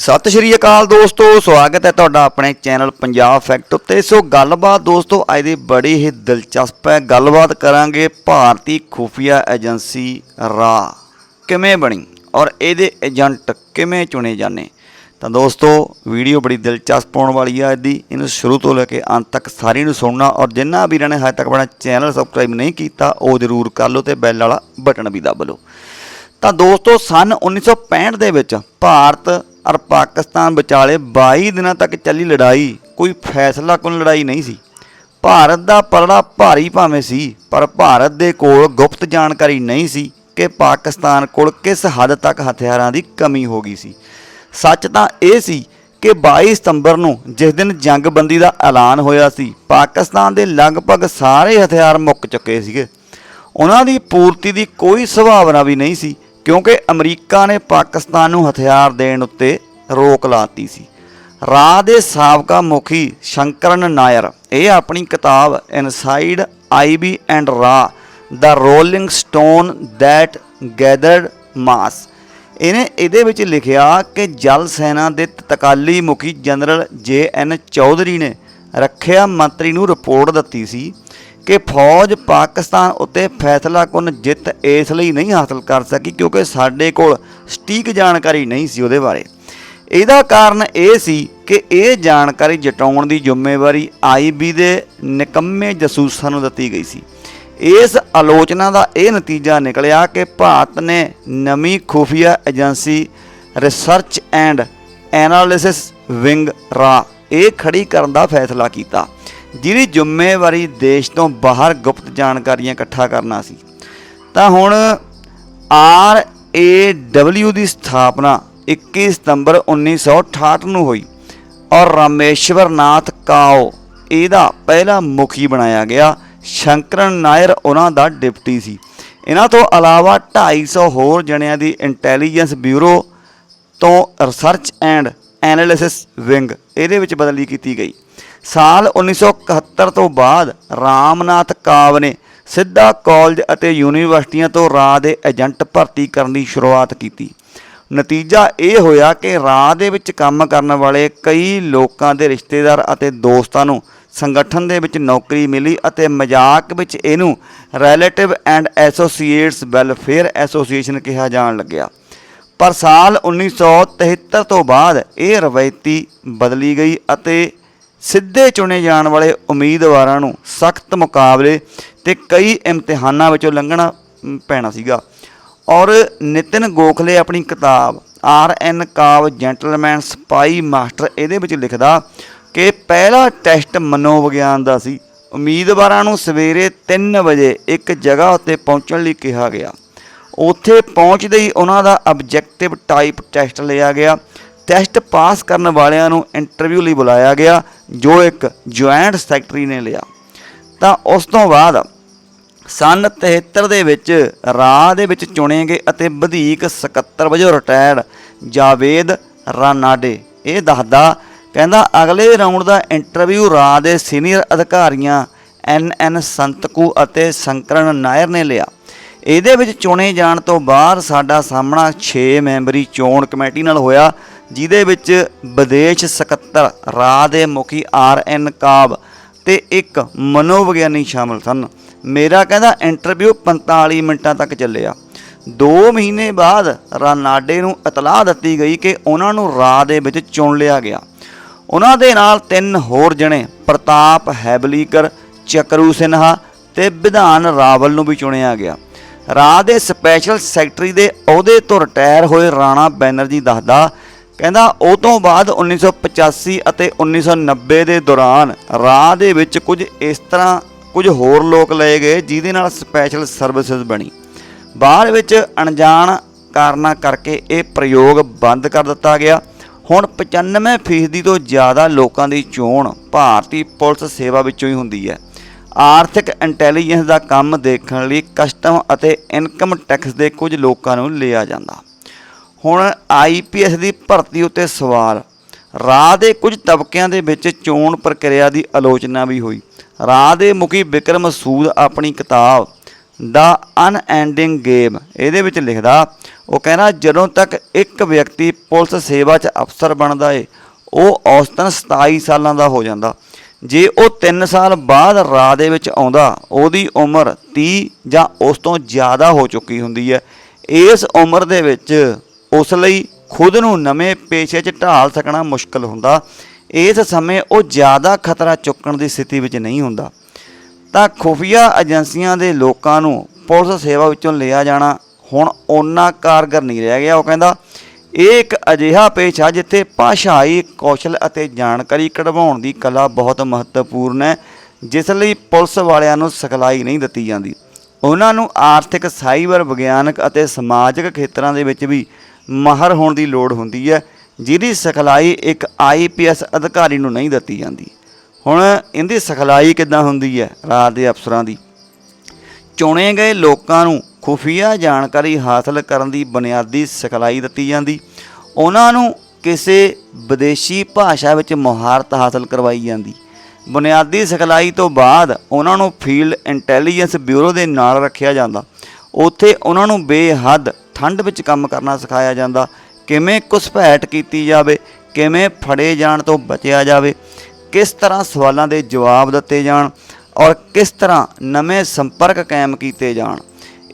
ਸਤਿ ਸ਼੍ਰੀ ਅਕਾਲ ਦੋਸਤੋ, ਸਵਾਗਤ ਹੈ ਤੁਹਾਡਾ ਆਪਣੇ ਚੈਨਲ ਪੰਜਾਬ ਫੈਕਟ ਉੱਤੇ। ਸੋ ਗੱਲਬਾਤ ਦੋਸਤੋ, ਅੱਜ ਦੀ ਬੜੀ ਹੀ ਦਿਲਚਸਪ ਹੈ। ਗੱਲਬਾਤ ਕਰਾਂਗੇ ਭਾਰਤੀ ਖੁਫੀਆ ਏਜੰਸੀ ਰਾ ਕਿਵੇਂ ਬਣੀ ਔਰ ਇਹਦੇ ਏਜੰਟ ਕਿਵੇਂ ਚੁਣੇ ਜਾਂਦੇ। ਤਾਂ ਦੋਸਤੋ, ਵੀਡੀਓ ਬੜੀ ਦਿਲਚਸਪ ਹੋਣ ਵਾਲੀ ਹੈ ਇਹਦੀ। ਇਹਨੂੰ ਸ਼ੁਰੂ ਤੋਂ ਲੈ ਕੇ ਅੰਤ ਤੱਕ ਸਾਰੀ ਨੂੰ ਸੁਣਨਾ ਔਰ ਜਿਨ੍ਹਾਂ ਵੀਰਾਂ ਨੇ ਹਜੇ ਤੱਕ ਆਪਣਾ ਚੈਨਲ ਸਬਸਕ੍ਰਾਈਬ ਨਹੀਂ ਕੀਤਾ, ਉਹ ਜ਼ਰੂਰ ਕਰ ਲਓ ਤੇ ਬੈਲ ਵਾਲਾ ਬਟਨ ਵੀ ਦਬ ਲਓ। ਤਾਂ ਦੋਸਤੋ, ਸਨ 1965 ਦੇ ਵਿੱਚ ਭਾਰਤ ਔਰ ਪਾਕਿਸਤਾਨ ਵਿਚਾਲੇ 22 ਦਿਨਾਂ ਤੱਕ ਚੱਲੀ ਲੜਾਈ, ਕੋਈ ਫੈਸਲਾ ਕੁਨ ਲੜਾਈ ਨਹੀਂ ਸੀ। ਭਾਰਤ ਦਾ ਪਲੜਾ ਭਾਰੀ ਭਾਵੇਂ ਸੀ, ਪਰ ਭਾਰਤ ਦੇ ਕੋਲ ਗੁਪਤ ਜਾਣਕਾਰੀ ਨਹੀਂ ਸੀ ਕਿ ਪਾਕਿਸਤਾਨ ਕੋਲ ਕਿਸ ਹੱਦ ਤੱਕ ਹਥਿਆਰਾਂ ਦੀ ਕਮੀ ਹੋ ਗਈ ਸੀ। ਸੱਚ ਤਾਂ ਇਹ ਸੀ ਕਿ 22 ਸਤੰਬਰ ਨੂੰ ਜਿਸ ਦਿਨ ਜੰਗਬੰਦੀ ਦਾ ਐਲਾਨ ਹੋਇਆ ਸੀ, ਪਾਕਿਸਤਾਨ ਦੇ ਲਗਭਗ ਸਾਰੇ ਹਥਿਆਰ ਮੁੱਕ ਚੁੱਕੇ ਸੀਗੇ। ਉਹਨਾਂ ਦੀ ਪੂਰਤੀ ਦੀ ਕੋਈ ਸੰਭਾਵਨਾ ਵੀ ਨਹੀਂ ਸੀ ਕਿਉਂਕਿ ਅਮਰੀਕਾ ਨੇ ਪਾਕਿਸਤਾਨ ਨੂੰ ਹਥਿਆਰ ਦੇਣ ਉੱਤੇ ਰੋਕ ਲਾਤੀ ਸੀ। ਰਾਹ ਦੇ ਸਾਬਕਾ ਮੁਖੀ ਸ਼ੰਕਰਨ ਨਾਇਰ, ਇਹ ਆਪਣੀ ਕਿਤਾਬ ਇਨਸਾਈਡ ਆਈਬੀ ਐਂਡ ਰਾ ਦਾ rolling stone that gathered moss ਇਹਨੇ ਇਹਦੇ ਵਿੱਚ ਲਿਖਿਆ ਕਿ ਜਲ ਸੈਨਾ ਦੇ ਤਤਕਾਲੀ ਮੁਖੀ ਜਨਰਲ ਜੇ ਐਨ ਚੌਧਰੀ ਨੇ ਰੱਖਿਆ ਮੰਤਰੀ ਨੂੰ ਰਿਪੋਰਟ ਦਿੱਤੀ ਸੀ ਕਿ ਫੌਜ ਪਾਕਿਸਤਾਨ ਉੱਤੇ ਫੈਸਲਾਕੁਨ ਜਿੱਤ ਇਸ ਲਈ ਨਹੀਂ ਹਾਸਲ ਕਰ ਸਕੀ ਕਿਉਂਕਿ ਸਾਡੇ ਕੋਲ ਸਟੀਕ ਜਾਣਕਾਰੀ ਨਹੀਂ ਸੀ ਉਹਦੇ ਬਾਰੇ। ਇਹਦਾ ਕਾਰਨ ਇਹ ਸੀ ਕਿ ਇਹ ਜਾਣਕਾਰੀ ਜਟਾਉਣ ਦੀ ਜ਼ਿੰਮੇਵਾਰੀ ਆਈਬੀ ਦੇ ਨਿਕੰਮੇ ਜਸੂਸਾਂ ਨੂੰ ਦਿੱਤੀ ਗਈ ਸੀ। ਇਸ ਆਲੋਚਨਾ ਦਾ ਇਹ ਨਤੀਜਾ ਨਿਕਲਿਆ ਕਿ ਭਾਰਤ ਨੇ ਨਵੀਂ ਖੁਫੀਆ agency research and analysis wing ਰਾ ਇਹ ਖੜੀ ਕਰਨ ਦਾ ਫੈਸਲਾ ਕੀਤਾ। ਜਿਹਦੀ ਜ਼ਿੰਮੇਵਾਰੀ ਦੇਸ਼ ਤੋਂ ਬਾਹਰ ਗੁਪਤ ਜਾਣਕਾਰੀਆਂ ਇਕੱਠਾ ਕਰਨਾ ਸੀ, ਤਾਂ ਹੁਣ ਆਰ ਏ ਡਬਲਯੂ ਦੀ ਸਥਾਪਨਾ 21 ਸਤੰਬਰ 1968 ਨੂੰ ਹੋਈ ਔਰ ਰਾਮੇਸ਼ਵਰਨਾਥ ਕਾਓ ਇਹਦਾ ਪਹਿਲਾ ਮੁਖੀ ਬਣਾਇਆ ਗਿਆ। ਸ਼ੰਕਰਨ ਨਾਇਰ ਉਹਨਾਂ ਦਾ ਡਿਪਟੀ ਸੀ। ਇਹਨਾਂ ਤੋਂ ਇਲਾਵਾ 250 ਹੋਰ ਜਣਿਆਂ ਦੀ ਇੰਟੈਲੀਜੈਂਸ ਬਿਊਰੋ ਤੋਂ ਰਿਸਰਚ ਐਂਡ ਐਨਾਲਿਸਿਸ ਵਿੰਗ ਇਹਦੇ ਵਿੱਚ ਬਦਲੀ ਕੀਤੀ ਗਈ। ਸਾਲ 1971 ਤੋਂ ਬਾਅਦ ਰਾਮਨਾਥ ਕਾਵ ਨੇ ਸਿੱਧਾ ਕਾਲਜ ਅਤੇ ਯੂਨੀਵਰਸਿਟੀਆਂ ਤੋਂ ਰਾਹ ਦੇ ਏਜੰਟ ਭਰਤੀ ਕਰਨ ਦੀ ਸ਼ੁਰੂਆਤ ਕੀਤੀ। ਨਤੀਜਾ ਇਹ ਹੋਇਆ ਕਿ ਰਾਹ ਦੇ ਵਿੱਚ ਕੰਮ ਕਰਨ ਵਾਲੇ ਕਈ ਲੋਕਾਂ ਦੇ ਰਿਸ਼ਤੇਦਾਰ ਅਤੇ ਦੋਸਤਾਂ ਨੂੰ ਸੰਗਠਨ ਦੇ ਵਿੱਚ ਨੌਕਰੀ ਮਿਲੀ ਅਤੇ ਮਜ਼ਾਕ ਵਿੱਚ ਇਹਨੂੰ relative and associates welfare association ਕਿਹਾ ਜਾਣ ਲੱਗਿਆ। ਪਰ ਸਾਲ 1973 ਤੋਂ ਬਾਅਦ ਇਹ ਰਵਾਇਤੀ ਬਦਲੀ ਗਈ ਅਤੇ ਸਿੱਧੇ ਚੁਣੇ ਜਾਣ ਵਾਲੇ ਉਮੀਦਵਾਰਾਂ ਨੂੰ ਸਖਤ ਮੁਕਾਬਲੇ ਤੇ ਕਈ ਇਮਤਿਹਾਨਾਂ ਵਿੱਚੋਂ ਲੰਘਣਾ ਪੈਣਾ ਸੀਗਾ। ਔਰ ਨਿਤਿਨ ਗੋਖਲੇ ਆਪਣੀ ਕਿਤਾਬ ਆਰ ਐਨ ਕਾਵ ਜੈਂਟਲਮੈਨ ਸਪਾਈ ਮਾਸਟਰ ਇਹਦੇ ਵਿੱਚ ਲਿਖਦਾ ਕਿ ਪਹਿਲਾ ਟੈਸਟ ਮਨੋਵਿਗਿਆਨ ਦਾ ਸੀ। ਉਮੀਦਵਾਰਾਂ ਨੂੰ ਸਵੇਰੇ 3 ਵਜੇ ਇੱਕ ਜਗ੍ਹਾ ਉੱਤੇ ਪਹੁੰਚਣ ਲਈ ਕਿਹਾ ਗਿਆ। ਉੱਥੇ ਪਹੁੰਚਦੇ ਹੀ ਉਹਨਾਂ ਦਾ ਆਬਜੈਕਟਿਵ ਟਾਈਪ ਟੈਸਟ ਲਿਆ ਗਿਆ। ਟੈਸਟ ਪਾਸ ਕਰਨ ਵਾਲਿਆਂ ਨੂੰ ਇੰਟਰਵਿਊ ਲਈ ਬੁਲਾਇਆ ਗਿਆ। ਜੋ ਇੱਕ ਜੁਆਇੰਟ ਸੈਕਟਰੀ ਨੇ ਲਿਆ, ਤਾਂ ਉਸ ਤੋਂ ਬਾਅਦ ਸਨ 73 ਦੇ ਵਿੱਚ ਰਾਹ ਦੇ ਵਿੱਚ ਚੁਣੇ ਗਏ ਅਤੇ ਵਧੀਕ ਸਕੱਤਰ ਵਜੋਂ ਰਿਟਾਇਰਡ ਜਾਵੇਦ ਰਾਨਾਡੇ। ਇਹ ਦੱਸਦਾ, ਕਹਿੰਦਾ, ਅਗਲੇ ਰਾਉਂਡ ਦਾ ਇੰਟਰਵਿਊ ਰਾਹ ਦੇ ਸੀਨੀਅਰ ਅਧਿਕਾਰੀਆਂ ਐਨ ਐਨ ਸੰਤਕੂ ਅਤੇ ਸ਼ੰਕਰਨ ਨਾਇਰ ਨੇ ਲਿਆ। ਇਹਦੇ ਵਿੱਚ ਚੁਣੇ ਜਾਣ ਤੋਂ ਬਾਅਦ ਸਾਡਾ ਸਾਹਮਣਾ 6 ਮੈਂਬਰੀ ਚੋਣ ਕਮੇਟੀ ਨਾਲ ਹੋਇਆ। ਜਿਹਦੇ ਵਿੱਚ ਵਿਦੇਸ਼ ਸਕੱਤਰ ਰਾਹ ਦੇ ਮੁਖੀ ਆਰ ਐਨ ਕਾਬ ਤੇ ਇੱਕ ਮਨੋਵਿਗਿਆਨੀ ਸ਼ਾਮਲ ਸਨ। ਮੇਰਾ ਕਹਿੰਦਾ ਇੰਟਰਵਿਊ 45 ਮਿੰਟਾਂ ਤੱਕ ਚੱਲਿਆ। 2 ਮਹੀਨੇ ਬਾਅਦ ਰਾਨਾਡੇ ਨੂੰ ਇਤਲਾਹ ਦਿੱਤੀ ਗਈ ਕਿ ਉਹਨਾਂ ਨੂੰ ਰਾਹ ਦੇ ਵਿੱਚ ਚੁਣ ਲਿਆ ਗਿਆ। ਉਹਨਾਂ ਦੇ ਨਾਲ ਤਿੰਨ ਹੋਰ ਜਣੇ, ਪ੍ਰਤਾਪ ਹੈਬਲੀਕਰ, ਚਕਰੂ ਸਿਨਹਾ ਤੇ ਵਿਧਾਨ ਰਾਵਲ ਨੂੰ ਵੀ ਚੁਣਿਆ ਗਿਆ। ਰਾਹ ਦੇ ਸਪੈਸ਼ਲ ਸੈਕਟਰੀ ਦੇ ਅਹੁਦੇ ਤੋਂ ਰਿਟਾਇਰ ਹੋਏ ਰਾਣਾ ਬੈਨਰਜੀ ਦੱਸਦਾ ਕਹਿੰਦਾ, ਉਹ ਤੋਂ ਬਾਅਦ 1985 ਅਤੇ 1990 ਦੇ ਦੌਰਾਨ ਰਾਹ ਦੇ ਵਿੱਚ ਕੁਝ ਇਸ ਤਰ੍ਹਾਂ ਕੁਝ ਹੋਰ ਲੋਕ ਲਏ ਗਏ, ਜਿਹਦੇ ਨਾਲ ਸਪੈਸ਼ਲ ਸਰਵਿਸਿਜ਼ ਬਣੀ। ਬਾਅਦ ਵਿੱਚ ਅਣਜਾਣ ਕਾਰਨਾਂ ਕਰਕੇ ਇਹ ਪ੍ਰਯੋਗ ਬੰਦ ਕਰ ਦਿੱਤਾ ਗਿਆ। ਹੁਣ 95% ਤੋਂ ਜ਼ਿਆਦਾ ਲੋਕਾਂ ਦੀ ਚੋਣ ਭਾਰਤੀ ਪੁਲਿਸ ਸੇਵਾ ਵਿੱਚੋਂ ਹੀ ਹੁੰਦੀ ਹੈ। ਆਰਥਿਕ ਇੰਟੈਲੀਜੈਂਸ ਦਾ ਕੰਮ ਦੇਖਣ ਲਈ ਕਸਟਮ ਅਤੇ ਇਨਕਮ ਟੈਕਸ ਦੇ ਕੁਝ ਲੋਕਾਂ ਨੂੰ ਲਿਆ ਜਾਂਦਾ। ਹੁਣ ਆਈਪੀਐਸ ਦੀ ਭਰਤੀ ਉੱਤੇ ਸਵਾਲ। ਰਾਹ ਦੇ ਕੁਝ ਤਬਕਿਆਂ ਦੇ ਵਿੱਚ ਚੋਣ ਪ੍ਰਕਿਰਿਆ ਦੀ ਆਲੋਚਨਾ ਵੀ ਹੋਈ। ਰਾਹ ਦੇ ਮੁਖੀ ਵਿਕਰਮ ਸੂਦ ਆਪਣੀ ਕਿਤਾਬ ਦਾ ਅਨਐਂਡਿੰਗ ਗੇਮ ਇਹਦੇ ਵਿੱਚ ਲਿਖਦਾ, ਉਹ ਕਹਿੰਦਾ, ਜਦੋਂ ਤੱਕ ਇੱਕ ਵਿਅਕਤੀ ਪੁਲਿਸ ਸੇਵਾ 'ਚ ਅਫਸਰ ਬਣਦਾ ਏ, ਉਹ ਔਸਤਨ 27 ਸਾਲਾਂ ਦਾ ਹੋ ਜਾਂਦਾ। ਜੇ ਉਹ 3 ਸਾਲ ਬਾਅਦ ਰਾਹ ਦੇ ਵਿੱਚ ਆਉਂਦਾ, ਉਹਦੀ ਉਮਰ 30 ਜਾਂ ਉਸ ਤੋਂ ਜ਼ਿਆਦਾ ਹੋ ਚੁੱਕੀ ਹੁੰਦੀ ਹੈ। ਇਸ ਉਮਰ ਦੇ ਵਿੱਚ ਉਸ ਲਈ ਖੁਦ ਨੂੰ ਨਵੇਂ ਪੇਸ਼ੇ 'ਚ ਢਾਲ ਸਕਣਾ ਮੁਸ਼ਕਲ ਹੁੰਦਾ। ਇਸ ਸਮੇਂ ਉਹ ਜ਼ਿਆਦਾ ਖਤਰਾ ਚੁੱਕਣ ਦੀ ਸਥਿਤੀ ਵਿੱਚ ਨਹੀਂ ਹੁੰਦਾ। ਤਾਂ ਖੁਫੀਆ ਏਜੰਸੀਆਂ ਦੇ ਲੋਕਾਂ ਨੂੰ ਪੁਲਿਸ ਸੇਵਾ ਵਿੱਚੋਂ ਲਿਆ ਜਾਣਾ ਹੁਣ ਓਨਾ ਕਾਰਗਰ ਨਹੀਂ ਰਹਿ ਗਿਆ। ਉਹ ਕਹਿੰਦਾ, ਇਹ ਇੱਕ ਅਜਿਹਾ ਪੇਸ਼ਾ ਜਿੱਥੇ ਭਾਸ਼ਾਈ ਕੌਸ਼ਲ ਅਤੇ ਜਾਣਕਾਰੀ ਕਢਵਾਉਣ ਦੀ ਕਲਾ ਬਹੁਤ ਮਹੱਤਵਪੂਰਨ ਹੈ, ਜਿਸ ਲਈ ਪੁਲਿਸ ਵਾਲਿਆਂ ਨੂੰ ਸਿਖਲਾਈ ਨਹੀਂ ਦਿੱਤੀ ਜਾਂਦੀ। ਉਹਨਾਂ ਨੂੰ ਆਰਥਿਕ, ਸਾਈਬਰ ਵਿਗਿਆਨਕ ਅਤੇ ਸਮਾਜਿਕ ਖੇਤਰਾਂ ਦੇ ਵਿੱਚ ਵੀ ਮਾਹਰ ਹੋਣ ਦੀ ਲੋੜ ਹੁੰਦੀ ਹੈ, ਜਿਹਦੀ ਸਿਖਲਾਈ ਇੱਕ ਆਈਪੀਐਸ ਅਧਿਕਾਰੀ ਨੂੰ ਨਹੀਂ ਦਿੱਤੀ ਜਾਂਦੀ। ਹੁਣ ਇਹਦੀ ਸਿਖਲਾਈ ਕਿੱਦਾਂ ਹੁੰਦੀ ਹੈ ਰਾਜ ਦੇ ਅਫਸਰਾਂ ਦੀ? ਚੁਣੇ ਗਏ ਲੋਕਾਂ ਨੂੰ ਖੁਫੀਆ ਜਾਣਕਾਰੀ ਹਾਸਲ ਕਰਨ ਦੀ ਬੁਨਿਆਦੀ ਸਿਖਲਾਈ ਦਿੱਤੀ ਜਾਂਦੀ। ਉਹਨਾਂ ਨੂੰ ਕਿਸੇ ਵਿਦੇਸ਼ੀ ਭਾਸ਼ਾ ਵਿੱਚ ਮੁਹਾਰਤ ਹਾਸਲ ਕਰਵਾਈ ਜਾਂਦੀ। ਬੁਨਿਆਦੀ ਸਿਖਲਾਈ ਤੋਂ ਬਾਅਦ ਉਹਨਾਂ ਨੂੰ ਫੀਲਡ ਇੰਟੈਲੀਜੈਂਸ ਬਿਊਰੋ ਦੇ ਨਾਲ ਰੱਖਿਆ ਜਾਂਦਾ। ਉੱਥੇ ਉਹਨਾਂ ਨੂੰ ਬੇਹੱਦ ਠੰਡ ਵਿੱਚ ਕੰਮ ਕਰਨਾ ਸਿਖਾਇਆ ਜਾਂਦਾ। ਕਿਵੇਂ ਘੁਸਪੈਠ ਕੀਤੀ ਜਾਵੇ, ਕਿਵੇਂ ਫੜੇ ਜਾਣ ਤੋਂ ਬਚਿਆ ਜਾਵੇ, ਕਿਸ ਤਰ੍ਹਾਂ ਸਵਾਲਾਂ ਦੇ ਜਵਾਬ ਦਿੱਤੇ ਜਾਣ ਔਰ ਕਿਸ ਤਰ੍ਹਾਂ ਨਵੇਂ ਸੰਪਰਕ ਕਾਇਮ ਕੀਤੇ ਜਾਣ।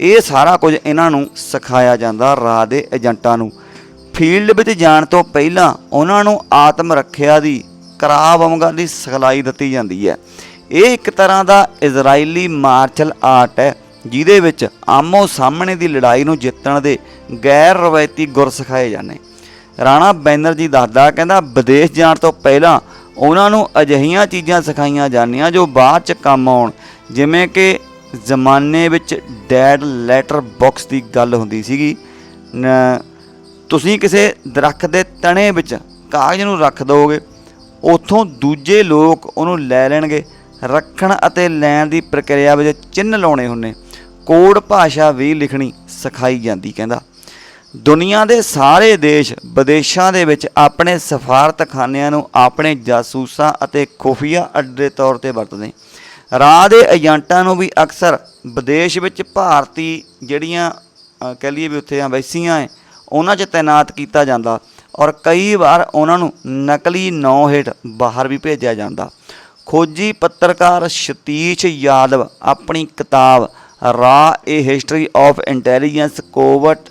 ਇਹ ਸਾਰਾ ਕੁਝ ਇਹਨਾਂ ਨੂੰ ਸਿਖਾਇਆ ਜਾਂਦਾ ਰਾਹ ਦੇ ਏਜੰਟਾਂ ਨੂੰ। ਫੀਲਡ ਵਿੱਚ ਜਾਣ ਤੋਂ ਪਹਿਲਾਂ ਉਹਨਾਂ ਨੂੰ ਆਤਮ ਰੱਖਿਆ ਦੀ ਕਰਾਵੰਗਾ ਦੀ ਸਿਖਲਾਈ ਦਿੱਤੀ ਜਾਂਦੀ ਹੈ। ਇਹ ਇੱਕ ਤਰ੍ਹਾਂ ਦਾ ਇਜ਼ਰਾਈਲੀ ਮਾਰਸ਼ਲ ਆਰਟ ਹੈ। ਜਿਹਦੇ ਵਿੱਚ ਆਮੋ ਸਾਹਮਣੇ ਦੀ ਲੜਾਈ ਨੂੰ ਜਿੱਤਣ ਦੇ ਗੈਰ ਰਵਾਇਤੀ ਗੁਰ ਸਿਖਾਏ ਜਾਂਦੇ। ਰਾਣਾ ਬੈਨਰਜੀ ਦੱਸਦਾ, ਕਹਿੰਦਾ, ਵਿਦੇਸ਼ ਜਾਣ ਤੋਂ ਪਹਿਲਾਂ ਉਹਨਾਂ ਨੂੰ ਅਜਿਹੀਆਂ ਚੀਜ਼ਾਂ ਸਿਖਾਈਆਂ ਜਾਂਦੀਆਂ ਜੋ ਬਾਅਦ ਚ ਕੰਮ ਆਉਣ। ਜਿਵੇਂ ਕਿ ਜ਼ਮਾਨੇ ਵਿੱਚ ਡੈਡ ਲੈਟਰ ਬਾਕਸ ਦੀ ਗੱਲ ਹੁੰਦੀ ਸੀਗੀ। ਤੁਸੀਂ ਕਿਸੇ ਦਰਖਤ ਦੇ ਤਣੇ ਵਿੱਚ ਕਾਗਜ਼ ਨੂੰ ਰੱਖ ਦਿਓਗੇ ਉਥੋਂ ਦੂਜੇ ਲੋਕ ਉਹਨੂੰ ਲੈ ਲੈਣਗੇ। ਰੱਖਣ ਅਤੇ ਲੈਣ ਦੀ ਪ੍ਰਕਿਰਿਆ ਵਿੱਚ ਚਿੰਨ੍ਹ ਲਾਉਣੇ ਹੁੰਨੇ ਕੋਡ ਭਾਸ਼ਾ ਵੀ ਲਿਖਣੀ ਸਿਖਾਈ ਜਾਂਦੀ ਕਹਿੰਦਾ। ਦੁਨੀਆ ਦੇ ਸਾਰੇ ਦੇਸ਼ ਵਿਦੇਸ਼ਾਂ ਦੇ ਵਿੱਚ ਆਪਣੇ ਸਫਾਰਤਖਾਨਿਆਂ ਨੂੰ ਆਪਣੇ ਜਾਸੂਸਾਂ ਅਤੇ ਖੁਫੀਆ ਅੱਡੇ ਤੌਰ ਤੇ ਵਰਤਦੇ ਰਾਹ ਦੇ ਏਜੰਟਾਂ ਨੂੰ ਵੀ ਅਕਸਰ ਵਿਦੇਸ਼ ਵਿੱਚ ਭਾਰਤੀ ਜਿਹੜੀਆਂ ਅ, ਕਹਿ ਲਈਏ ਵੀ ਉੱਥੇ ਅੰਬੈਸੀਆਂ ਹੈ ਉਹਨਾਂ 'ਚ ਤਾਇਨਾਤ ਕੀਤਾ ਜਾਂਦਾ ਔਰ ਕਈ ਵਾਰ ਉਹਨਾਂ ਨੂੰ ਨਕਲੀ ਨਾਂ ਹੇਠ ਬਾਹਰ ਵੀ ਭੇਜਿਆ ਜਾਂਦਾ। ਖੋਜੀ ਪੱਤਰਕਾਰ ਸ਼ਤੀਸ਼ ਯਾਦਵ ਆਪਣੀ ਕਿਤਾਬ ਰਾ a history of intelligence covert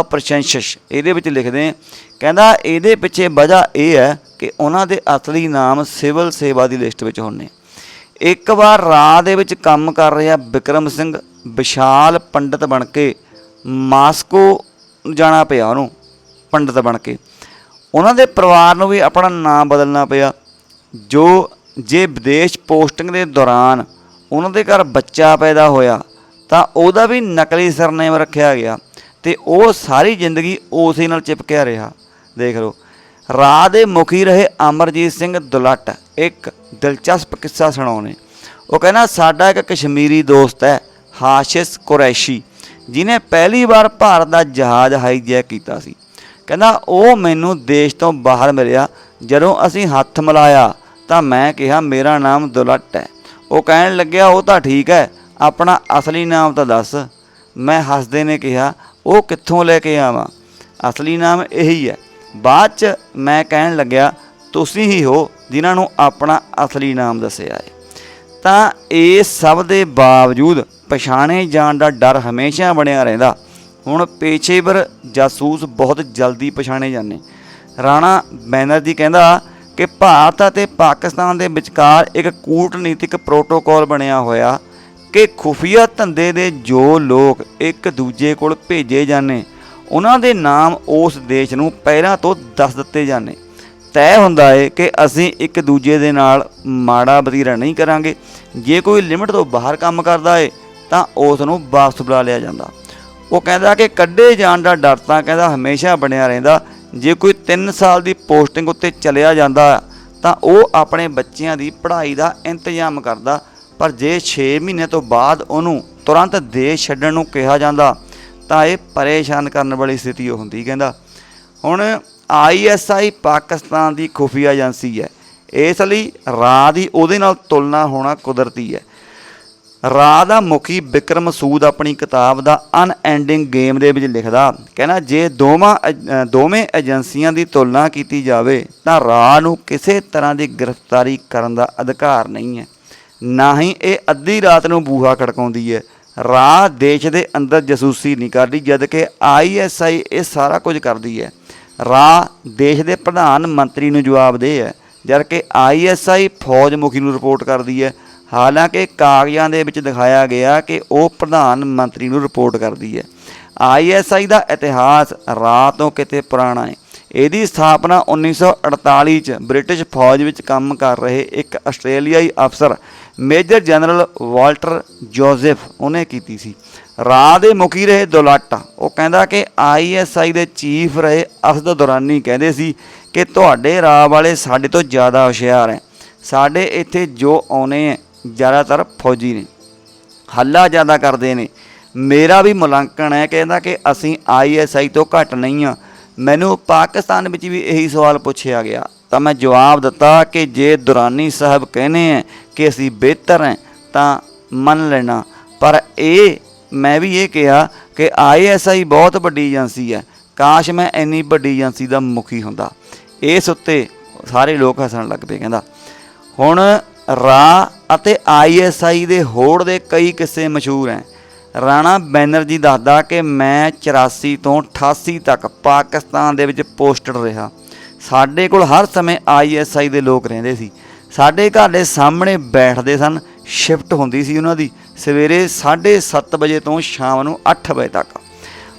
operations ਇਹਦੇ ਵਿੱਚ ਲਿਖਦੇ ਕਹਿੰਦਾ, ਇਹਦੇ ਪਿੱਛੇ ਵਜ੍ਹਾ ਇਹ ਹੈ ਕਿ ਉਹਨਾਂ ਦੇ ਅਸਲੀ ਨਾਮ ਸਿਵਲ ਸੇਵਾ ਦੀ ਲਿਸਟ ਵਿੱਚ ਹੁੰਨੇ ਇੱਕ ਵਾਰ ਰਾਹ ਦੇ ਵਿੱਚ ਕੰਮ ਕਰ ਰਿਹਾ ਵਿਕਰਮ ਸਿੰਘ, ਵਿਸ਼ਾਲ ਪੰਡਤ ਬਣ ਕੇ ਮਾਸਕੋ ਜਾਣਾ ਪਿਆ ਉਹਨੂੰ, ਪੰਡਤ ਬਣ ਕੇ। ਉਹਨਾਂ ਦੇ ਪਰਿਵਾਰ ਨੂੰ ਵੀ ਆਪਣਾ ਨਾਮ ਬਦਲਣਾ ਪਿਆ। ਜੋ ਜੇ ਵਿਦੇਸ਼ ਪੋਸਟਿੰਗ ਦੇ ਦੌਰਾਨ ਉਹਨਾਂ ਦੇ ਘਰ ਬੱਚਾ ਪੈਦਾ ਹੋਇਆ ਤਾਂ ਉਹਦਾ ਵੀ ਨਕਲੀ ਸਰਨੇਮ ਰੱਖਿਆ ਗਿਆ ਤੇ ਉਹ ਸਾਰੀ ਜ਼ਿੰਦਗੀ ਉਸੇ ਨਾਲ ਚਿਪਕਿਆ ਰਿਹਾ। ਦੇਖ ਲਓ, ਰਾਹ ਦੇ ਮੁਖੀ ਰਹੇ ਅਮਰਜੀਤ ਸਿੰਘ ਦੁਲੱਟ। ਇੱਕ ਦਿਲਚਸਪ ਕਿੱਸਾ ਸੁਣਾਉਣੇ ਉਹ ਕਹਿੰਦਾ, ਸਾਡਾ ਇੱਕ ਕਸ਼ਮੀਰੀ ਦੋਸਤ ਹੈ, ਹਾਸ਼ਿਸ ਕੁਰੈਸ਼ੀ ਜਿਨੇ ਪਹਿਲੀ ਵਾਰ ਭਾਰਤ ਦਾ ਜਹਾਜ਼ ਹਾਈਜੈਕ ਕੀਤਾ ਸੀ। ਕਹਿੰਦਾ, ਉਹ ਮੈਨੂੰ ਦੇਸ਼ ਤੋਂ ਬਾਹਰ ਮਿਲਿਆ। ਜਦੋਂ ਅਸੀਂ ਹੱਥ ਮਿਲਾਇਆ ਤਾਂ ਮੈਂ ਕਿਹਾ, ਮੇਰਾ ਨਾਮ ਦੁਲੱਟ ਹੈ। ਉਹ ਕਹਿਣ ਲੱਗਿਆ, ਉਹ ਤਾਂ ਠੀਕ ਹੈ ਆਪਣਾ ਅਸਲੀ ਨਾਮ ਤਾਂ ਦੱਸ। ਮੈਂ ਹੱਸਦੇ ਨੇ ਕਿਹਾ, ਉਹ ਕਿੱਥੋਂ ਲੈ ਕੇ ਆਵਾਂ? ਅਸਲੀ ਨਾਮ ਇਹੀ ਹੈ। ਬਾਅਦ ਚ ਮੈਂ ਕਹਿਣ ਲੱਗਿਆ, ਤੁਸੀਂ ਹੀ ਹੋ ਜਿਨ੍ਹਾਂ ਨੂੰ ਆਪਣਾ ਅਸਲੀ ਨਾਮ ਦੱਸਿਆ ਹੈ। ਤਾਂ ਇਹ ਸਭ ਦੇ ਬਾਵਜੂਦ ਪਛਾਣੇ ਜਾਣ ਦਾ ਡਰ ਹਮੇਸ਼ਾ ਬਣਿਆ ਰਹਿੰਦਾ। ਹੁਣ ਪੇਸ਼ੇਵਰ ਜਾਸੂਸ ਬਹੁਤ ਜਲਦੀ ਪਛਾਣੇ ਜਾਂਦੇ। ਰਾਣਾ ਬੈਨਰਜੀ ਕਹਿੰਦਾ ਕਿ ਭਾਰਤ ਅਤੇ ਪਾਕਿਸਤਾਨ ਦੇ ਵਿਚਕਾਰ ਇੱਕ ਕੂਟਨੀਤਿਕ ਪ੍ਰੋਟੋਕਾਲ ਬਣਿਆ ਹੋਇਆ। ਕਿ ਖੁਫੀਆ ਧੰਦੇ ਦੇ ਜੋ ਲੋਕ ਇੱਕ ਦੂਜੇ ਕੋਲ ਭੇਜੇ ਜਾਂਦੇ, ਉਹਨਾਂ ਦੇ ਨਾਮ ਉਸ ਦੇਸ਼ ਨੂੰ ਪਹਿਲਾਂ ਤੋਂ ਦੱਸ ਦਿੱਤੇ ਜਾਂਦੇ। ਤੈਅ ਹੁੰਦਾ ਹੈ ਕਿ ਅਸੀਂ ਇੱਕ ਦੂਜੇ ਦੇ ਨਾਲ ਮਾੜਾ ਵਤੀਰਾ ਨਹੀਂ ਕਰਾਂਗੇ। ਜੇ ਕੋਈ ਲਿਮਟ ਤੋਂ ਬਾਹਰ ਕੰਮ ਕਰਦਾ ਏ, ਤਾਂ ਉਸ ਨੂੰ ਵਾਪਸ ਬੁਲਾ ਲਿਆ ਜਾਂਦਾ। ਉਹ ਕਹਿੰਦਾ ਕਿ ਕੱਢੇ ਜਾਣ ਦਾ ਡਰ ਤਾਂ ਕਹਿੰਦਾ ਹਮੇਸ਼ਾ ਬਣਿਆ ਰਹਿੰਦਾ। ਜੇ ਕੋਈ 3 ਸਾਲ ਦੀ ਪੋਸਟਿੰਗ ਉੱਤੇ ਚਲਿਆ ਜਾਂਦਾ, ਤਾਂ ਉਹ ਆਪਣੇ ਬੱਚਿਆਂ ਦੀ ਪੜ੍ਹਾਈ ਦਾ ਇੰਤਜ਼ਾਮ ਕਰਦਾ। ਪਰ ਜੇ 6 ਮਹੀਨੇ ਤੋਂ ਬਾਅਦ ਉਹਨੂੰ ਤੁਰੰਤ ਦੇਸ਼ ਛੱਡਣ ਨੂੰ ਕਿਹਾ ਜਾਂਦਾ, ਤਾਂ ਇਹ ਪਰੇਸ਼ਾਨ ਕਰਨ ਵਾਲੀ ਸਥਿਤੀ ਉਹ ਹੁੰਦੀ, ਕਹਿੰਦਾ। ਹੁਣ ਆਈਐਸਆਈ ਪਾਕਿਸਤਾਨ ਦੀ ਖੁਫੀਆ ਏਜੰਸੀ ਹੈ। ਇਸ ਲਈ ਰਾਹ ਦੀ ਉਹਦੇ ਨਾਲ ਤੁਲਨਾ ਹੋਣਾ ਕੁਦਰਤੀ ਹੈ। ਰਾਹ ਦਾ ਮੁਖੀ ਵਿਕਰਮ ਸੂਦ ਆਪਣੀ ਕਿਤਾਬ ਦਾ ਅਨਐਂਡਿੰਗ ਗੇਮ ਦੇ ਵਿੱਚ ਲਿਖਦਾ, ਕਹਿੰਦਾ, ਜੇ ਦੋਵਾਂ ਦੋਵੇਂ ਏਜੰਸੀਆਂ ਦੀ ਤੁਲਨਾ ਕੀਤੀ ਜਾਵੇ, ਤਾਂ ਰਾਹ ਨੂੰ ਕਿਸੇ ਤਰ੍ਹਾਂ ਦੀ ਗ੍ਰਿਫਤਾਰੀ ਕਰਨ ਦਾ ਅਧਿਕਾਰ ਨਹੀਂ ਹੈ। ਨਾ ਹੀ ਇਹ ਅੱਧੀ ਰਾਤ ਨੂੰ ਬੂਹਾ ਖੜਕਾਉਂਦੀ ਹੈ। ਰਾਹ ਦੇਸ਼ ਦੇ ਅੰਦਰ ਜਸੂਸੀ ਨਹੀਂ ਕਰਦੀ ਜਦ ਕਿ ਆਈਐਸਆਈ ਇਹ ਸਾਰਾ ਕੁਝ ਕਰਦੀ ਹੈ। ਰਾਹ ਦੇਸ਼ ਦੇ ਪ੍ਰਧਾਨ ਮੰਤਰੀ ਨੂੰ ਜਵਾਬਦੇਹ ਹੈ ਜਦ ਕਿ ਆਈਐਸਆਈ ਫੌਜ ਮੁਖੀ ਨੂੰ ਰਿਪੋਰਟ ਕਰਦੀ ਹੈ। ਹਾਲਾਂਕਿ ਕਾਗਜ਼ਾਂ ਦੇ ਵਿੱਚ ਦਿਖਾਇਆ ਗਿਆ ਕਿ ਉਹ ਪ੍ਰਧਾਨ ਮੰਤਰੀ ਨੂੰ ਰਿਪੋਰਟ ਕਰਦੀ ਹੈ। ਆਈਐਸਆਈ ਦਾ ਇਤਿਹਾਸ ਰਾਹ ਤੋਂ ਕਿਤੇ ਪੁਰਾਣਾ ਹੈ। ਇਹਦੀ ਸਥਾਪਨਾ 1948 ਚ ਬ੍ਰਿਟਿਸ਼ ਫੌਜ ਵਿੱਚ ਕੰਮ ਕਰ ਰਹੇ ਇੱਕ ਆਸਟ੍ਰੇਲੀਆਈ ਅਫਸਰ ਮੇਜਰ ਜਨਰਲ ਵਾਲਟਰ ਜੋਜ਼ਫ ਉਹਨੇ ਕੀਤੀ ਸੀ। ਰਾਹ ਦੇ ਮੁਖੀ ਰਹੇ ਦੁਲਾਟਾ। ਉਹ ਕਹਿੰਦਾ ਕਿ ਆਈਐਸਆਈ ਦੇ ਚੀਫ ਰਹੇ ਅਸਦ ਦੌਰਾਨੀ ਕਹਿੰਦੇ ਸੀ ਕਿ ਤੁਹਾਡੇ ਰਾਹ ਵਾਲੇ ਸਾਡੇ ਤੋਂ ਜ਼ਿਆਦਾ ਹੁਸ਼ਿਆਰ ਹੈ। ਸਾਡੇ ਇੱਥੇ ਜੋ ਆਉਨੇ ਹੈ, ਜ਼ਿਆਦਾਤਰ ਫੌਜੀ ਨੇ। ਹੱਲਾ ਜ਼ਿਆਦਾ ਕਰਦੇ ਨੇ। ਮੇਰਾ ਵੀ ਮੁਲਾਂਕਣ ਹੈ, ਕਹਿੰਦਾ ਕਿ ਅਸੀਂ ਆਈਐਸਆਈ ਤੋਂ ਘੱਟ ਨਹੀਂ ਆ ਮੈਨੂੰ ਪਾਕਿਸਤਾਨ ਵਿੱਚ ਵੀ ਇਹੀ ਸਵਾਲ ਪੁੱਛਿਆ ਗਿਆ। ਤਾਂ ਮੈਂ ਜਵਾਬ ਦਿੱਤਾ ਕਿ ਜੇ ਦੁਰਾਨੀ ਸਾਹਿਬ ਕਹਿੰਦੇ ਹੈ ਕਿ ਅਸੀਂ ਬਿਹਤਰ ਹੈ, ਤਾਂ ਮੰਨ ਲੈਣਾ। ਪਰ ਇਹ, ਮੈਂ ਵੀ ਇਹ ਕਿਹਾ ਕਿ ਆਈਐਸਆਈ ਬਹੁਤ ਵੱਡੀ ਏਜੰਸੀ ਹੈ। ਕਾਸ਼ ਮੈਂ ਇੰਨੀ ਵੱਡੀ ਏਜੰਸੀ ਦਾ ਮੁਖੀ ਹੁੰਦਾ। ਇਸ ਉੱਤੇ ਸਾਰੇ ਲੋਕ ਹੱਸਣ ਲੱਗ ਪਏ, ਕਹਿੰਦਾ, ਹੁਣ ਰਾ ਅਤੇ ਆਈਐਸਆਈ ਦੇ ਹੋੜ ਦੇ ਕਈ ਕਿੱਸੇ ਮਸ਼ਹੂਰ ਹੈ। ਰਾਣਾ ਬੈਨਰਜੀ ਦੱਸਦਾ ਕਿ ਮੈਂ 84 ਤੋਂ 88 ਤੱਕ ਪਾਕਿਸਤਾਨ ਦੇ ਵਿੱਚ ਪੋਸਟਡ ਰਿਹਾ। ਸਾਡੇ ਕੋਲ ਹਰ ਸਮੇਂ ਆਈਐਸਆਈ ਦੇ ਲੋਕ ਰਹਿੰਦੇ ਸੀ। ਸਾਡੇ ਘਰ ਦੇ ਸਾਹਮਣੇ ਬੈਠਦੇ ਸਨ, ਸ਼ਿਫਟ ਹੁੰਦੀ ਸੀ ਉਹਨਾਂ ਦੀ, ਸਵੇਰੇ 7:30 ਵਜੇ ਤੋਂ ਸ਼ਾਮ ਨੂੰ 8 ਵਜੇ ਤੱਕ।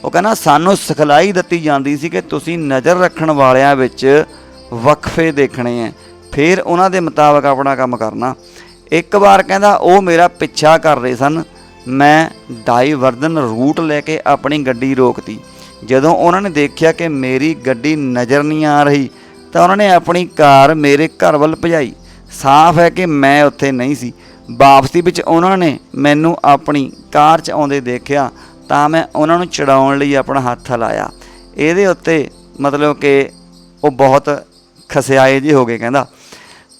ਉਹ ਕਹਿੰਦਾ, ਸਾਨੂੰ ਸਿਖਲਾਈ ਦਿੱਤੀ ਜਾਂਦੀ ਸੀ ਕਿ ਤੁਸੀਂ ਨਜ਼ਰ ਰੱਖਣ ਵਾਲਿਆਂ ਵਿੱਚ ਵਕਫੇ ਦੇਖਣੇ ਐ। ਫਿਰ ਉਹਨਾਂ ਦੇ ਮੁਤਾਬਕ ਆਪਣਾ ਕੰਮ ਕਰਨਾ। ਇੱਕ ਵਾਰ ਕਹਿੰਦਾ, ਉਹ ਮੇਰਾ ਪਿੱਛਾ ਕਰ ਰਹੇ ਸਨ। ਮੈਂ ਡਾਈਵਰਜਨ ਰੂਟ ਲੈ ਕੇ ਆਪਣੀ ਗੱਡੀ ਰੋਕਤੀ। ਜਦੋਂ ਉਹਨਾਂ ਨੇ ਦੇਖਿਆ ਕਿ ਮੇਰੀ ਗੱਡੀ ਨਜ਼ਰ ਨਹੀਂ ਆ ਰਹੀ, ਤਾਂ ਉਹਨਾਂ ਨੇ ਆਪਣੀ ਕਾਰ ਮੇਰੇ ਘਰ ਵੱਲ ਭਜਾਈ। ਸਾਫ਼ ਹੈ ਕਿ ਮੈਂ ਉੱਥੇ ਨਹੀਂ ਸੀ। ਵਾਪਸੀ ਵਿੱਚ ਉਹਨਾਂ ਨੇ ਮੈਨੂੰ ਆਪਣੀ ਕਾਰ 'ਚ ਆਉਂਦੇ ਦੇਖਿਆ, ਤਾਂ ਮੈਂ ਉਹਨਾਂ ਨੂੰ ਚੜਾਉਣ ਲਈ ਆਪਣਾ ਹੱਥ ਲਾਇਆ ਇਹਦੇ ਉੱਤੇ ਮਤਲਬ ਕਿ ਉਹ ਬਹੁਤ ਖਸਿਆਏ ਜਿਹੇ ਹੋ ਗਏ, ਕਹਿੰਦਾ।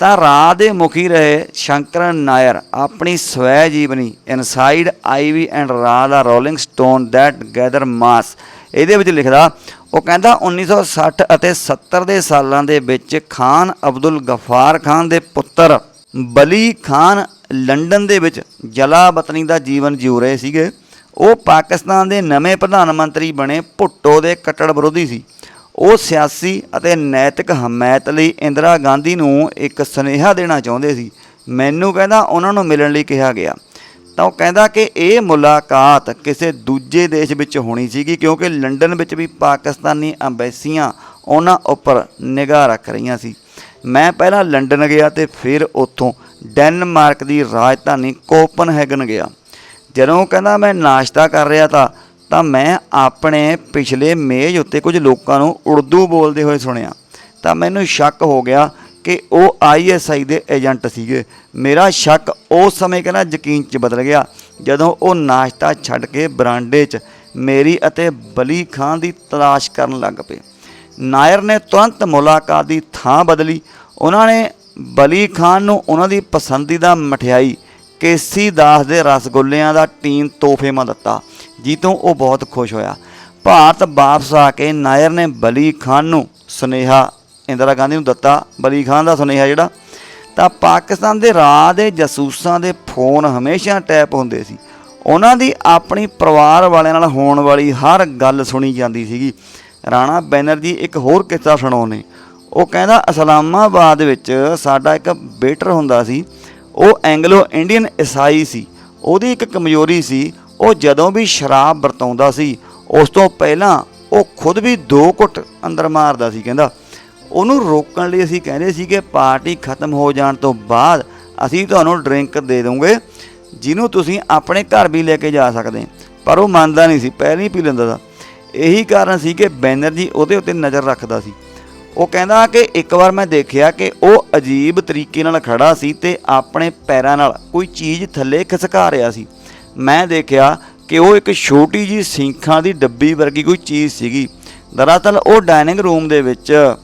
ਤਾਂ ਰਾਹ ਦੇ ਮੁਖੀ ਰਹੇ ਸ਼ੰਕਰਨ ਨਾਇਰ, ਆਪਣੀ ਸਵੈ ਜੀਵਨੀ ਇਨਸਾਈਡ ਆਈਵੀ ਐਂਡ ਰਾਹ ਦਾ rolling stone that gather moss ਇਹਦੇ ਵਿੱਚ ਲਿਖਦਾ, ਉਹ ਕਹਿੰਦਾ 1960 ਅਤੇ 70 ਦੇ ਸਾਲਾਂ ਦੇ ਵਿੱਚ ਖਾਨ ਅਬਦੁਲ ਗਫਾਰ ਖਾਨ ਦੇ ਪੁੱਤਰ ਬਲੀ ਖਾਨ ਲੰਡਨ ਦੇ ਵਿੱਚ ਜਲਾਵਤਨੀ ਦਾ ਜੀਵਨ ਜਿਉ ਰਹੇ ਸੀਗੇ। ਉਹ ਪਾਕਿਸਤਾਨ ਦੇ ਨਵੇਂ ਪ੍ਰਧਾਨ ਮੰਤਰੀ ਬਣੇ, ਭੁੱਟੋ ਦੇ ਕੱਟੜ ਵਿਰੋਧੀ ਸੀ। ਉਹ ਸਿਆਸੀ ਅਤੇ ਨੈਤਿਕ ਹਮਾਇਤ ਲਈ ਇੰਦਰਾ ਗਾਂਧੀ ਨੂੰ ਇੱਕ ਸੁਨੇਹਾ ਦੇਣਾ ਚਾਹੁੰਦੇ ਸੀ। ਮੈਨੂੰ ਕਹਿੰਦਾ ਉਹਨਾਂ ਨੂੰ ਮਿਲਣ ਲਈ ਕਿਹਾ ਗਿਆ। ਤਾਂ ਉਹ ਕਹਿੰਦਾ ਕਿ ਇਹ ਮੁਲਾਕਾਤ ਕਿਸੇ ਦੂਜੇ ਦੇਸ਼ ਵਿੱਚ ਹੋਣੀ ਸੀਗੀ ਕਿਉਂਕਿ ਲੰਡਨ ਵਿੱਚ ਵੀ ਪਾਕਿਸਤਾਨੀ ਅੰਬੈਸੀਆਂ ਉਹਨਾਂ ਉੱਪਰ ਨਿਗਾਹ ਰੱਖ ਰਹੀਆਂ ਸੀ। ਮੈਂ ਪਹਿਲਾਂ ਲੰਡਨ ਗਿਆ ਤੇ ਫਿਰ ਉੱਥੋਂ ਡੈਨਮਾਰਕ ਦੀ ਰਾਜਧਾਨੀ ਕੋਪਨਹੈਗਨ ਗਿਆ। ਜਦੋਂ ਕਹਿੰਦਾ ਮੈਂ ਨਾਸ਼ਤਾ ਕਰ ਰਿਹਾ ਤਾਂ ਤਾਂ ਮੈਂ ਆਪਣੇ ਪਿਛਲੇ ਮੇਜ਼ ਉੱਤੇ ਕੁਝ ਲੋਕਾਂ ਨੂੰ ਉਰਦੂ ਬੋਲਦੇ ਹੋਏ ਸੁਣਿਆ। ਤਾਂ ਮੈਨੂੰ ਸ਼ੱਕ ਹੋ ਗਿਆ ਕਿ ਉਹ ਆਈਐਸਆਈ ਦੇ ਏਜੰਟ ਸੀਗੇ। ਮੇਰਾ ਸ਼ੱਕ ਉਸ ਸਮੇਂ ਕਹਿੰਦਾ ਯਕੀਨ 'ਚ ਬਦਲ ਗਿਆ ਜਦੋਂ ਉਹ ਨਾਸ਼ਤਾ ਛੱਡ ਕੇ ਬਰਾਂਡੇ 'ਚ ਮੇਰੀ ਅਤੇ ਬਲੀ ਖਾਨ ਦੀ ਤਲਾਸ਼ ਕਰਨ ਲੱਗ ਪਏ। ਨਾਇਰ ਨੇ ਤੁਰੰਤ ਮੁਲਾਕਾਤ ਦੀ ਥਾਂ ਬਦਲੀ। ਉਹਨਾਂ ਨੇ ਬਲੀ ਖਾਨ ਨੂੰ ਉਹਨਾਂ ਦੀ ਪਸੰਦੀਦਾ ਮਠਿਆਈ ਕੇਸੀ ਦਾਸ ਦੇ ਰਸਗੁੱਲਿਆਂ ਦਾ ਟੀਨ ਤੋਹਫੇ ਮਾ ਦਿੱਤਾ। ਜੀਤੋਂ ਉਹ ਬਹੁਤ ਖੁਸ਼ ਹੋਇਆ। ਭਾਰਤ ਵਾਪਸ ਆ ਕੇ ਨਾਇਰ ਨੇ ਬਲੀ ਖਾਨ ਨੂੰ ਸੁਨੇਹਾ ਇੰਦਰਾ ਗਾਂਧੀ ਨੂੰ ਦਿੱਤਾ। ਬਲੀ ਖਾਨ ਦਾ ਸੁਨੇਹਾ ਜਿਹੜਾ, ਤਾਂ ਪਾਕਿਸਤਾਨ ਦੇ ਰਾਹ ਦੇ ਜਸੂਸਾਂ ਦੇ ਫੋਨ ਹਮੇਸ਼ਾ ਟੈਪ ਹੁੰਦੇ ਸੀ। ਉਹਨਾਂ ਦੀ ਆਪਣੀ ਪਰਿਵਾਰ ਵਾਲਿਆਂ ਨਾਲ ਹੋਣ ਵਾਲੀ ਹਰ ਗੱਲ ਸੁਣੀ ਜਾਂਦੀ ਸੀਗੀ। ਰਾਣਾ ਬੈਨਰਜੀ ਇੱਕ ਹੋਰ ਕਿੱਸਾ ਸੁਣਾਉਂਦੇ ਉਹ ਕਹਿੰਦਾ ਇਸਲਾਮਾਬਾਦ ਵਿੱਚ ਸਾਡਾ ਇੱਕ ਬੇਟਰ ਹੁੰਦਾ ਸੀ। ਉਹ ਐਂਗਲੋ ਇੰਡੀਅਨ ਈਸਾਈ ਸੀ। ਉਹਦੀ ਇੱਕ ਕਮਜ਼ੋਰੀ ਸੀ। ਉਹ ਜਦੋਂ ਵੀ ਸ਼ਰਾਬ ਵਰਤਾਉਂਦਾ ਸੀ, ਉਸ ਤੋਂ ਪਹਿਲਾਂ ਉਹ ਖੁਦ ਵੀ ਦੋ ਘੁੱਟ ਅੰਦਰ ਮਾਰਦਾ ਸੀ, ਕਹਿੰਦਾ। ਉਹਨੂੰ ਰੋਕਣ ਲਈ ਅਸੀਂ ਕਹਿੰਦੇ ਸੀ ਕਿ ਪਾਰਟੀ ਖਤਮ ਹੋ ਜਾਣ ਤੋਂ ਬਾਅਦ ਅਸੀਂ ਤੁਹਾਨੂੰ ਡਰਿੰਕ ਦੇ ਦਵਾਂਗੇ ਜਿਹਨੂੰ ਤੁਸੀਂ ਆਪਣੇ ਘਰ ਵੀ ਲੈ ਕੇ ਜਾ ਸਕਦੇ। ਪਰ ਉਹ ਮੰਨਦਾ ਨਹੀਂ ਸੀ ਪਹਿਲਾਂ ਹੀ ਪੀ ਲੈਂਦਾ ਸੀ। ਇਹੀ ਕਾਰਨ ਸੀ ਕਿ ਬੈਨਰਜੀ ਉਹਦੇ ਉੱਤੇ ਨਜ਼ਰ ਰੱਖਦਾ ਸੀ। ਉਹ ਕਹਿੰਦਾ ਕਿ ਇੱਕ ਵਾਰ ਮੈਂ ਦੇਖਿਆ ਕਿ ਉਹ ਅਜੀਬ ਤਰੀਕੇ ਨਾਲ ਖੜਾ ਸੀ ਤੇ ਆਪਣੇ ਪੈਰਾਂ ਨਾਲ ਕੋਈ ਚੀਜ਼ ਥੱਲੇ ਖਿਸਕਾ ਰਿਹਾ ਸੀ। ਮੈਂ ਦੇਖਿਆ ਕਿ ਉਹ ਇੱਕ ਛੋਟੀ ਜੀ ਸਿੰਖਾਂ ਦੀ ਡੱਬੀ ਵਰਗੀ ਕੋਈ ਚੀਜ਼ ਸੀਗੀ। ਦਰਅਸਲ ਉਹ ਡਾਈਨਿੰਗ ਰੂਮ ਦੇ ਵਿੱਚ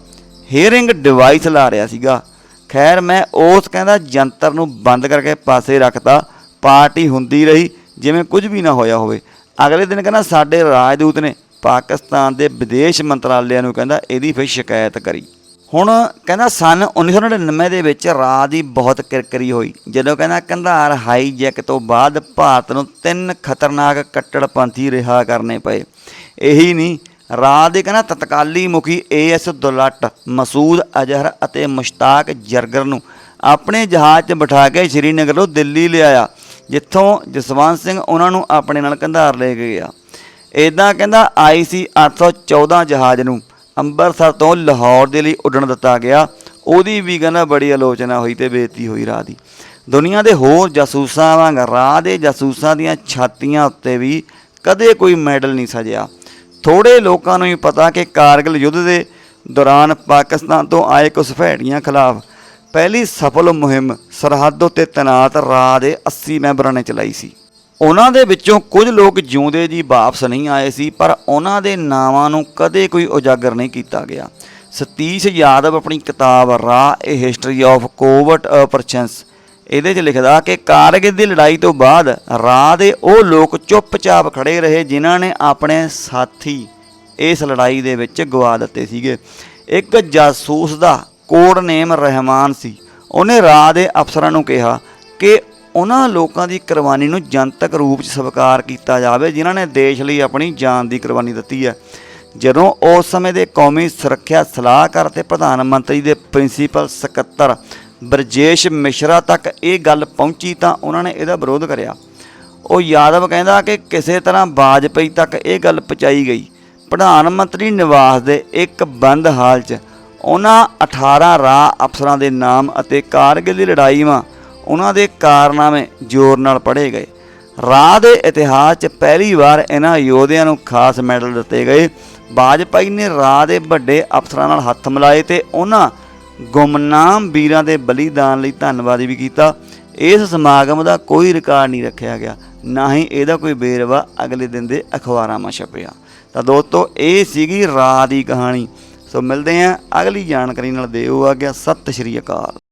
ਹੀਅਰਿੰਗ ਡਿਵਾਈਸ ਲਾ ਰਿਹਾ ਸੀਗਾ। ਖੈਰ, ਮੈਂ ਉਸ ਕਹਿੰਦਾ ਜੰਤਰ ਨੂੰ ਬੰਦ ਕਰਕੇ ਪਾਸੇ ਰੱਖਤਾ। ਪਾਰਟੀ ਹੁੰਦੀ ਰਹੀ, ਜਿਵੇਂ ਕੁਝ ਵੀ ਨਾ ਹੋਇਆ ਹੋਵੇ। ਅਗਲੇ ਦਿਨ ਕਹਿੰਦਾ ਸਾਡੇ ਰਾਜਦੂਤ ਨੇ ਪਾਕਿਸਤਾਨ ਦੇ ਵਿਦੇਸ਼ ਮੰਤਰਾਲਿਆਂ ਨੂੰ ਕਹਿੰਦਾ ਇਹਦੀ ਫਿਰ ਸ਼ਿਕਾਇਤ ਕਰੀ। ਹੁਣ ਕਹਿੰਦਾ ਸਨ 1999 ਦੇ ਵਿੱਚ ਰਾਹ ਦੀ ਬਹੁਤ ਕਿਰਕਰੀ ਹੋਈ। ਜਦੋਂ ਕਹਿੰਦਾ ਕੰਧਾਰ ਹਾਈਜੈਕ ਤੋਂ ਬਾਅਦ ਭਾਰਤ ਨੂੰ ਤਿੰਨ ਖਤਰਨਾਕ ਕੱਟੜਪੰਥੀ ਰਿਹਾ ਕਰਨੇ ਪਏ। ਇਹੀ ਨਹੀਂ, ਰਾਹ ਦੇ ਕਹਿੰਦਾ ਤਤਕਾਲੀ ਮੁਖੀ ਏਐਸ ਦੁਲੱਟ, ਮਸੂਦ ਅਜ਼ਹਰ ਅਤੇ ਮੁਸ਼ਤਾਕ ਜਰਗਰ ਨੂੰ ਆਪਣੇ ਜਹਾਜ਼ 'ਚ ਬਿਠਾ ਕੇ ਸ਼੍ਰੀਨਗਰ ਸ਼੍ਰੀਨਗਰੋਂ ਦਿੱਲੀ ਲਿਆਇਆ, ਜਿੱਥੋਂ ਜਸਵੰਤ ਸਿੰਘ ਉਹਨਾਂ ਨੂੰ ਆਪਣੇ ਨਾਲ ਕੰਧਾਰ ਲੈ ਕੇ ਗਿਆ। ਇਦਾਂ ਕਹਿੰਦਾ ਆਈਸੀ 814 ਜਹਾਜ਼ ਨੂੰ ਅੰਮ੍ਰਿਤਸਰ ਤੋਂ ਲਾਹੌਰ ਦੇ ਲਈ ਉੱਡਣ ਦਿੱਤਾ ਗਿਆ। ਉਹਦੀ ਵੀ ਕਹਿੰਦਾ ਬੜੀ ਆਲੋਚਨਾ ਹੋਈ ਤੇ ਬੇਇੱਜ਼ਤੀ ਹੋਈ ਰਾਹ ਦੀ। ਦੁਨੀਆ ਦੇ ਹੋਰ ਜਾਸੂਸਾਂ ਵਾਂਗ ਰਾਹ ਦੇ ਜਾਸੂਸਾਂ ਦੀਆਂ ਛਾਤੀਆਂ ਉੱਤੇ ਵੀ ਕਦੇ ਕੋਈ ਮੈਡਲ ਨਹੀਂ ਸਜਿਆ। ਥੋੜੇ ਲੋਕਾਂ ਨੂੰ ਹੀ ਪਤਾ ਕਿ ਕਾਰਗਿਲ ਯੁੱਧ ਦੇ ਦੌਰਾਨ ਪਾਕਿਸਤਾਨ ਤੋਂ ਆਏ ਘੁਸਪੈਠੀਆਂ ਖਿਲਾਫ ਪਹਿਲੀ ਸਫਲ ਮੁਹਿੰਮ ਸਰਹੱਦ ਉੱਤੇ ਤੈਨਾਤ ਰਾਹ ਦੇ 80 ਮੈਂਬਰਾਂ ਨੇ ਚਲਾਈ ਸੀ। ਉਹਨਾਂ ਦੇ ਵਿੱਚੋਂ ਕੁਝ ਲੋਕ ਜਿਉਂਦੇ ਜੀ ਵਾਪਸ ਨਹੀਂ ਆਏ ਸੀ, ਪਰ ਉਹਨਾਂ ਦੇ ਨਾਵਾਂ ਨੂੰ ਕਦੇ ਕੋਈ ਉਜਾਗਰ ਨਹੀਂ ਕੀਤਾ ਗਿਆ। ਸਤੀਸ਼ ਯਾਦਵ ਆਪਣੀ ਕਿਤਾਬ ਰਾਹ a history of covert operations ਇਹਦੇ 'ਚ ਲਿਖਦਾ ਕਿ ਕਾਰਗਿਲ ਦੀ ਲੜਾਈ ਤੋਂ ਬਾਅਦ ਰਾਹ ਦੇ ਉਹ ਲੋਕ ਚੁੱਪਚਾਪ ਖੜੇ ਰਹੇ ਜਿਨ੍ਹਾਂ ਨੇ ਆਪਣੇ ਸਾਥੀ ਇਸ ਲੜਾਈ ਦੇ ਵਿੱਚ ਗਵਾ ਦਿੱਤੇ ਸੀਗੇ। ਇੱਕ ਜਾਸੂਸ ਦਾ ਕੋਡ ਨੇਮ ਰਹਿਮਾਨ ਸੀ। ਉਹਨੇ ਰਾਹ ਦੇ ਅਫਸਰਾਂ ਨੂੰ ਕਿਹਾ ਕਿ ਉਹਨਾਂ ਲੋਕਾਂ ਦੀ ਕੁਰਬਾਨੀ ਨੂੰ ਜਨਤਕ ਰੂਪ 'ਚ ਸਵੀਕਾਰ ਕੀਤਾ ਜਾਵੇ, ਜਿਨ੍ਹਾਂ ਨੇ ਦੇਸ਼ ਲਈ ਆਪਣੀ ਜਾਨ ਦੀ ਕੁਰਬਾਨੀ ਦਿੱਤੀ ਹੈ। ਜਦੋਂ ਉਸ ਸਮੇਂ ਦੇ ਕੌਮੀ ਸੁਰੱਖਿਆ ਸਲਾਹਕਾਰ ਤੇ ਪ੍ਰਧਾਨ ਮੰਤਰੀ ਦੇ ਪ੍ਰਿੰਸੀਪਲ ਸਕੱਤਰ ਬਰਜੇਸ਼ ਮਿਸ਼ਰਾ ਤੱਕ ਇਹ ਗੱਲ ਪਹੁੰਚੀ ਤਾਂ ਉਹਨਾਂ ਨੇ ਇਹਦਾ ਵਿਰੋਧ ਕਰਿਆ। ਉਹ ਯਾਦਵ ਕਹਿੰਦਾ ਕਿ ਕਿਸੇ ਤਰ੍ਹਾਂ ਵਾਜਪਈ ਤੱਕ ਇਹ ਗੱਲ ਪਹੁੰਚਾਈ ਗਈ। ਪ੍ਰਧਾਨ ਮੰਤਰੀ ਨਿਵਾਸ ਦੇ ਇੱਕ ਬੰਦ ਹਾਲ 'ਚ ਉਹਨਾਂ 18 ਰਾਹ ਅਫਸਰਾਂ ਦੇ ਨਾਮ ਅਤੇ ਕਾਰਗਿਲ ਦੀ ਲੜਾਈ ਵਾਂ ਉਹਨਾਂ ਦੇ ਕਾਰਨਾਮੇ ਜ਼ੋਰ ਨਾਲ ਪੜ੍ਹੇ ਗਏ। ਰਾਹ ਦੇ ਇਤਿਹਾਸ 'ਚ ਪਹਿਲੀ ਵਾਰ ਇਹਨਾਂ ਯੋਧਿਆਂ ਨੂੰ ਖਾਸ ਮੈਡਲ ਦਿੱਤੇ ਗਏ। ਵਾਜਪਾਈ ਨੇ ਰਾਹ ਦੇ ਵੱਡੇ ਅਫਸਰਾਂ ਨਾਲ ਹੱਥ ਮਿਲਾਏ ਤੇ ਉਹਨਾਂ ਗੁਮਨਾਮ ਵੀਰਾਂ ਦੇ ਬਲੀਦਾਨ ਲਈ ਧੰਨਵਾਦ ਵੀ ਕੀਤਾ। ਇਸ ਸਮਾਗਮ ਦਾ ਕੋਈ ਰਿਕਾਰਡ ਨਹੀਂ ਰੱਖਿਆ ਗਿਆ। ਨਾ ਹੀ ਇਹਦਾ ਕੋਈ ਵੇਰਵਾ ਅਗਲੇ ਦਿਨ ਦੇ ਅਖਬਾਰਾਂ 'ਮਾ ਛਪਿਆ। ਤਾਂ ਦੋਸਤੋ, ਇਹ ਸੀਗੀ ਰਾਹ ਦੀ ਕਹਾਣੀ। ਸੋ ਮਿਲਦੇ ਆਂ ਅਗਲੀ ਜਾਣਕਾਰੀ ਨਾਲ ਦਿਓ ਆ ਗਿਆ ਸਤਿ ਸ਼੍ਰੀ ਅਕਾਲ।